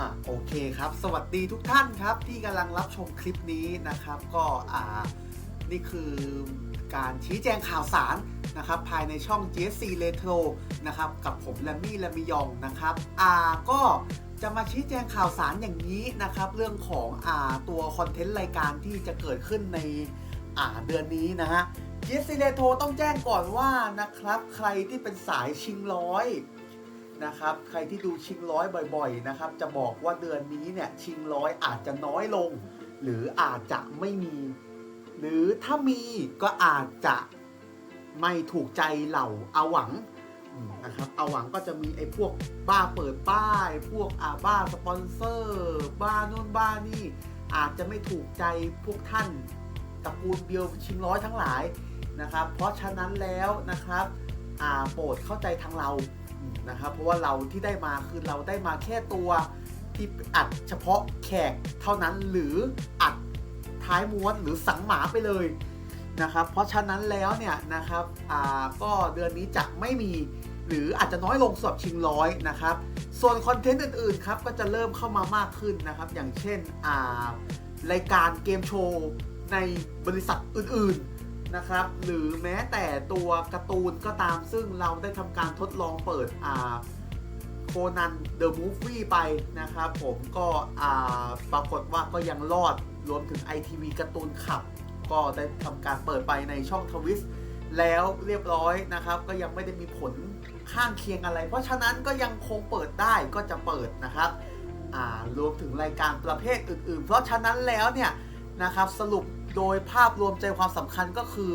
อะโอเคครับ สวัสดีทุกท่านครับ ที่กำลังรับชมคลิปนี้นะครับ ก็อ่านี่คือการชี้แจงข่าวสารนะครับ ภายในช่อง GSC Retro นะครับ กับผมแลมมี่แลมมิยองนะครับอ่าก็จะมาชี้แจงข่าวสารอย่างนี้นะครับ เรื่องของอ่าตัวคอนเทนต์รายการที่จะเกิดขึ้นในอ่าเดือนนี้นะฮะ GSC Retro ต้องแจ้งก่อนว่านะครับ ใครที่เป็นสายชิงร้อย นะครับ ใครที่ดูชิงร้อยบ่อยๆ นะครับ จะบอกว่าเดือนนี้เนี่ยชิงร้อยอาจจะน้อยลง หรืออาจจะไม่มี หรือถ้ามีก็อาจจะไม่ถูกใจเหล่าอาหวังนะครับอาหวังก็จะมีไอ้พวกบ้าเปิดป้าย พวกอาบ้าสปอนเซอร์ บ้านู่นบ้านี่ อาจจะไม่ถูกใจพวกท่านตระกูลเบียวชิงร้อยทั้งหลายนะครับ เพราะฉะนั้นแล้วนะครับอาโปรดเข้าใจทางเรา นะครับ เพราะว่าเราที่ได้มาคือเราได้มาแค่ตัวที่อัดเฉพาะแขกเท่านั้นหรืออัดท้ายม้วนหรือสังหมาไปเลยนะครับ เพราะฉะนั้นแล้วเนี่ยนะครับอ่าก็เดือนนี้จะไม่มีหรืออาจจะน้อยลงสำหรับชิงร้อยนะครับ ส่วนคอนเทนต์อื่นๆครับก็จะเริ่มเข้ามามากขึ้นนะครับ อย่างเช่นอ่ารายการเกมโชว์ในบริษัทอื่นๆ นะครับ หรือแม้แต่ตัวการ์ตูนก็ตามซึ่งเราได้ทำการทดลองเปิดอ่าโคนันเดอะมูฟวี่ไปนะครับผมก็อ่าปรากฏว่าก็ยังรอดรวมถึง ITV การ์ตูนขับ ก็ได้ทำการเปิดไปในช่องทวิสแล้วเรียบร้อยนะครับ ก็ยังไม่ได้มีผลข้างเคียงอะไร เพราะฉะนั้นก็ยังคงเปิดได้ก็จะเปิดนะครับรวมถึงรายการประเภทอื่นๆ เพราะฉะนั้นแล้วเนี่ย นะครับ สรุปโดยภาพรวมใจความสำคัญก็คือ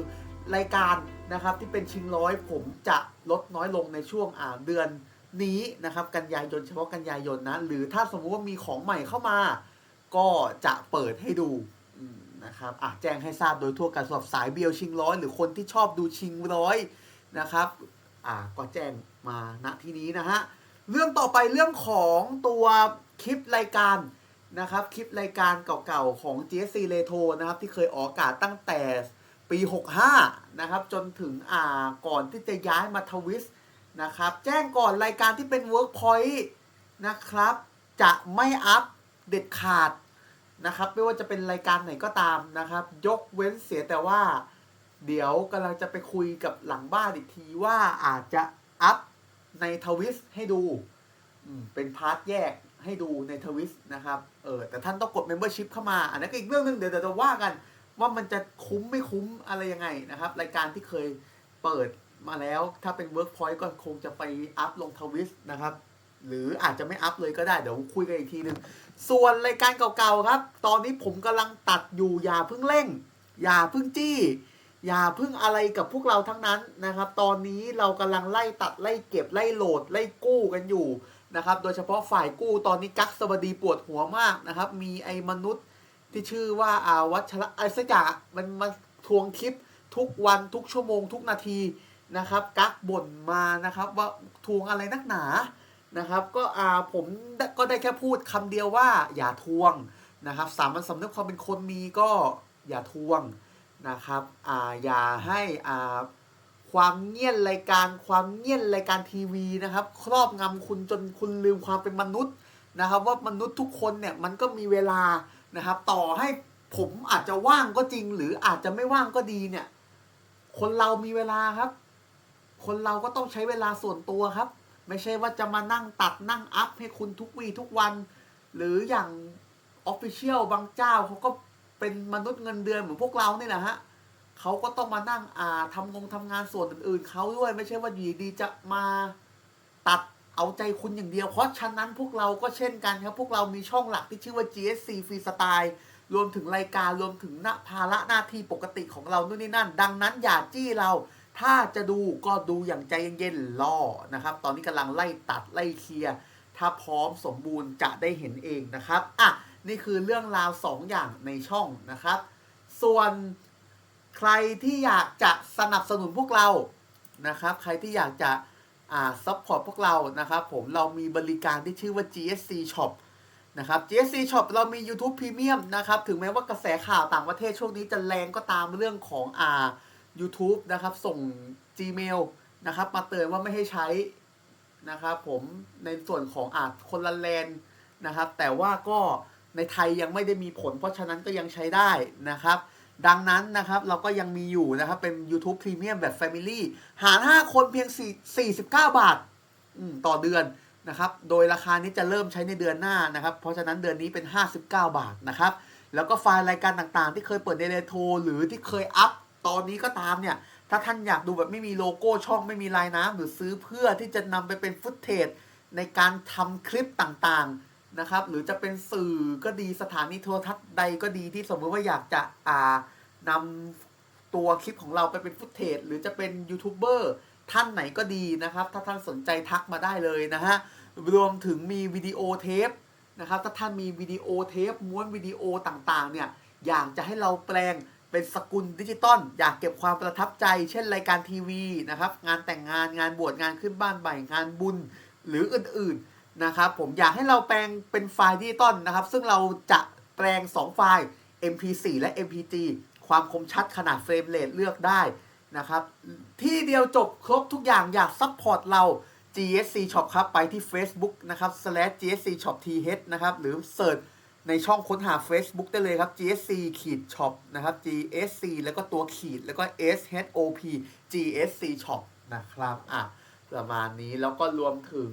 รายการนะครับที่เป็นชิงร้อยผมจะลดน้อยลงในช่วงอ่าเดือนนี้นะครับกันยายนเฉพาะกันยายนนะหรือถ้าสมมุติว่ามีของใหม่เข้ามา ก็จะเปิดให้ดูนะครับอะแจ้งให้ทราบโดยทั่วกันสำหรับสายเบียวชิงร้อย หรือคนที่ชอบดูชิงร้อยนะครับอ่าก็แจ้งมาณที่นี้นะฮะเรื่องต่อไปเรื่องของตัวคลิปรายการ นะครับคลิปรายการเก่าๆของ GSC Retro นะครับที่เคยออกอากาศตั้งแต่ปี 65 นะครับจนถึงอ่าก่อนที่จะย้ายมาทวิสนะครับแจ้งก่อนรายการที่เป็น Workpoint นะครับ จะไม่อัพเด็ดขาดนะครับไม่ว่าจะเป็นรายการไหนก็ตามนะครับ ยกเว้นเสียแต่ว่า เดี๋ยวกำลังจะไปคุยกับหลังบ้านอีกทีว่าอาจจะอัพในทวิสให้ดูเป็นพาร์ทแยก ให้ดูในทวิสนะครับ เออ แต่ท่านต้องกด Membership เข้ามา อันนั้นก็อีกเรื่องหนึงเดี๋ยวเดี๋ยวจะว่ากันว่ามันจะคุ้มไม่คุ้มอะไรยังไงนะครับ รายการที่เคยเปิดมาแล้ว ถ้าเป็น Workpoint ก็คงจะไปอัพลงทวิสนะครับ หรืออาจจะไม่อัพเลยก็ได้เดี๋ยวคุยกันอีกทีหนึ่งส่วนรายการเก่าๆครับ ตอนนี้ผมกำลังตัดอยู่อย่าเพิ่งเร่ง อย่าเพิ่งจี้ อย่าเพิ่งอะไรกับพวกเราทั้งนั้นนะครับ ตอนนี้เรากำลังไล่ตัดไล่เก็บไล่โหลดไล่กู้กันอยู่ นะครับ โดยเฉพาะฝ่ายกู้ตอนนี้กักสวัสดีปวดหัวมากนะครับ มีไอ้มนุษย์ที่ชื่อว่าอาวัชระไอ้สักอย่างมันมาทวงคลิปทุกวันทุกชั่วโมงทุกนาทีนะครับ กักบ่นมานะครับ ว่าทวงอะไรนักหนานะครับ ก็อ่าผมก็ได้แค่พูดคำเดียวว่าอย่าทวงนะครับ สามัญสำนึกความเป็นคนมีก็อย่าทวงนะครับ อ่าอย่าให้อ่า ความเงียบรายการความเงียบรายการทีวีนะครับ ครอบงำคุณจนคุณลืมความเป็นมนุษย์นะครับ ว่ามนุษย์ทุกคนเนี่ยมันก็มีเวลานะครับ ต่อให้ผมอาจจะว่างก็จริง หรืออาจจะไม่ว่างก็ดีเนี่ย คนเรามีเวลาครับ คนเราก็ต้องใช้เวลาส่วนตัวครับ ไม่ใช่ว่าจะมานั่งตัดนั่งอัพให้คุณทุกวีทุกวัน หรืออย่างออฟฟิเชียลบางเจ้าเขาก็เป็นมนุษย์เงินเดือนเหมือนพวกเราเนี่แหละฮะ เขาก็ต้องมานั่งอ่าทำงงทำงานส่วนอื่นๆเขาด้วยไม่ใช่ว่าอยู่ดีจะมาตัดเอาใจคุณอย่างเดียว เพราะฉะนั้นพวกเราก็เช่นกันครับ พวกเรามีช่องหลักที่ชื่อว่า GSC Freestyle รวมถึงรายการรวมถึงหน้าภาระหน้าที่ปกติของเรานู่นนี่นั่น ดังนั้นอย่าจี้เรา ถ้าจะดูก็ดูอย่างใจเย็นๆรอนะครับ ตอนนี้กำลังไล่ตัดไล่เคลียร์ถ้าพร้อมสมบูรณ์จะได้เห็นเองนะครับอะนี่คือเรื่องราว 2 อย่างในช่องนะครับ ส่วน ใครที่อยากจะสนับสนุนพวกเรานะครับ ใครที่อยากจะอ่าซัพพอร์ตพวกเรานะครับผมเรามีบริการที่ชื่อว่า GSC Shop นะครับ GSC Shop เรามี YouTube Premium นะครับ ถึงแม้ว่ากระแสข่าวต่างประเทศช่วงนี้จะแรงก็ตามเรื่องของอ่า YouTube นะครับ ส่ง Gmail นะครับ มาเตือนว่าไม่ให้ใช้นะครับผมในส่วนของอาจคนละแลนนะครับ แต่ว่าก็ในไทยยังไม่ได้มีผล เพราะฉะนั้นก็ยังใช้ได้นะครับ ดังนั้นนะครับเราก็ยังมีอยู่นะครับ เป็น YouTube Premium แบบ Family หาร 5 คนเพียง 4 49 บาทอืมต่อเดือนนะครับ โดยราคานี้จะเริ่มใช้ในเดือนหน้านะครับ เพราะฉะนั้นเดือนนี้เป็น 59 บาทนะครับ แล้วก็ไฟล์รายการต่างๆ ที่เคยเปิดในเรโทรหรือที่เคยอัพตอนนี้ก็ตามเนี่ย ถ้าท่านอยากดูแบบไม่มีโลโก้ช่องไม่มีลายน้ำหรือซื้อเพื่อที่จะนำไปเป็นฟุตเทจในการทำคลิปต่างๆ นะครับ หรือจะเป็นสื่อก็ดีสถานีโทรทัศน์ใดก็ดีที่สมมติว่าอยากจะอ่านำตัวคลิปของเราไปเป็นฟุตเทจหรือจะเป็นยูทูบเบอร์ท่านไหนก็ดีนะครับ ถ้าท่านสนใจทักมาได้เลยนะฮะรวมถึงมีวิดีโอเทปนะครับ ถ้าท่านมีวิดีโอเทปม้วนวิดีโอต่างๆ เนี่ยอยากจะให้เราแปลงเป็นสกุลดิจิตอลอยากเก็บความประทับใจ เช่นรายการทีวีนะครับ งานแต่งงานงานบวชงานขึ้นบ้านใหม่งานบุญ หรืออื่นๆ นะครับผมอยากให้เราแปลงเป็นไฟล์ดิจิตอลนะครับ ซึ่งเราจะแปลง 2 ไฟล์ MP4 และ MPG ความคมชัดขนาดเฟรมเรทเลือกได้นะครับ ที่เดียวจบครบทุกอย่างอยากซัพพอร์ตเรา GSC Shop ครับ ไปที่ Facebook นะครับ slash GSC Shop TH นะครับ หรือเสิร์ชในช่องค้นหา Facebook ได้เลยครับ GSC ขีด shop นะครับ GSC แล้วก็ตัวขีดแล้วก็ SHOP GSC shop นะครับ อะ ประมาณนี้แล้วก็รวมถึง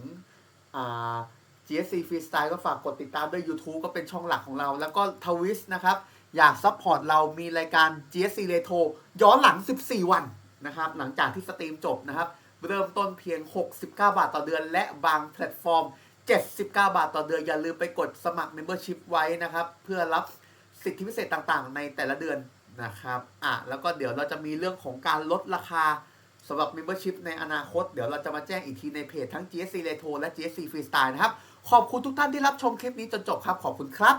GSC Freestyle ก็ฝากกดติดตามด้วย YouTube ก็เป็นช่องหลักของเรา แล้วก็ทวิสนะครับ อยากซัพพอร์ตเรามีรายการ GSC Retro ย้อนหลัง 14 วันนะครับ หลังจากที่สตรีมจบนะครับ เริ่มต้นเพียง 69 บาทต่อเดือน และบางแพลตฟอร์ม 79 บาทต่อเดือน อย่าลืมไปกดสมัคร Membership ไว้นะครับ เพื่อรับสิทธิพิเศษต่างๆ ในแต่ละเดือนนะครับ อะ แล้วก็เดี๋ยวเราจะมีเรื่องของการลดราคา สำหรับ Membership ในอนาคต เดี๋ยวเราจะมาแจ้งอีกทีในเพจทั้ง GSC Retro และ GSC Freestyle นะครับ ขอบคุณทุกท่านที่รับชมคลิปนี้จนจบครับ ขอบคุณครับ